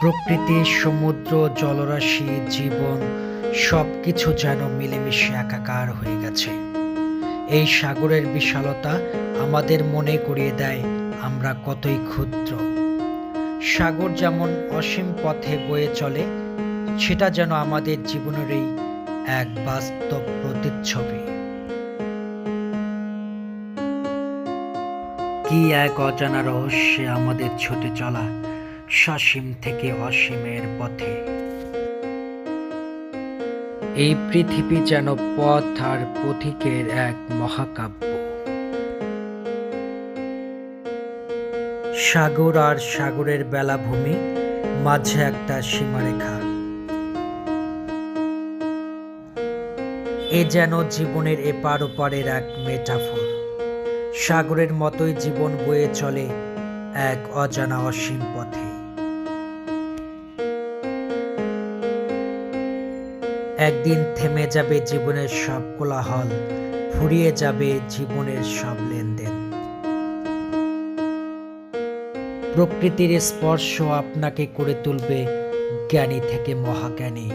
প্রকৃতি, সমুদ্র, জলরাশি, জীবন সব কিছু যেন মিলেমিশে একাকার হয়ে গেছে। এই সাগরের বিশালতা আমাদের মনে করিয়ে দেয় আমরা কতই ক্ষুদ্র। সাগর যেমন অসীম পথে বয়ে চলে, সেটা যেন আমাদের জীবনেরই এক বাস্তব প্রতিচ্ছবি। কি এক অজানা রহস্যে আমাদের ছুটে চলা সসীম থেকে অসীমের পথে। এই পৃথিবী যেন পথ আর পথিকের এক মহাকাব্য। সাগর আর সাগরের বেলাভূমি, মাঝে একটা সীমারেখা। এ যেন জীবনের এপার ওপারের এক মেটাফোর। সাগরের মতোই জীবন বয়ে চলে এক অজানা অসীম পথে। একদিন থেমে যাবে জীবনের সব কোলাহল, ফুরিয়ে যাবে জীবনের সব লেনদেন। প্রকৃতির স্পর্শ আপনাকে করে তুলবে জ্ঞানী থেকে মহাজ্ঞানী।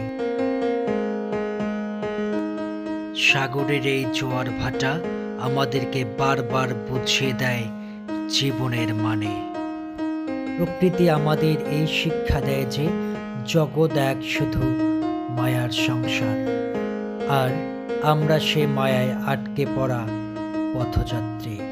সাগরের এই জোয়ার ভাটা আমাদেরকে বারবার বুঝিয়ে দেয় জীবনের মানে। প্রকৃতি আমাদের এই শিক্ষা দেয় যে জগৎ এক শুধু মায়ার সংসার। আর আমরা সে মায়ায় আটকে পড়া পথযাত্রী।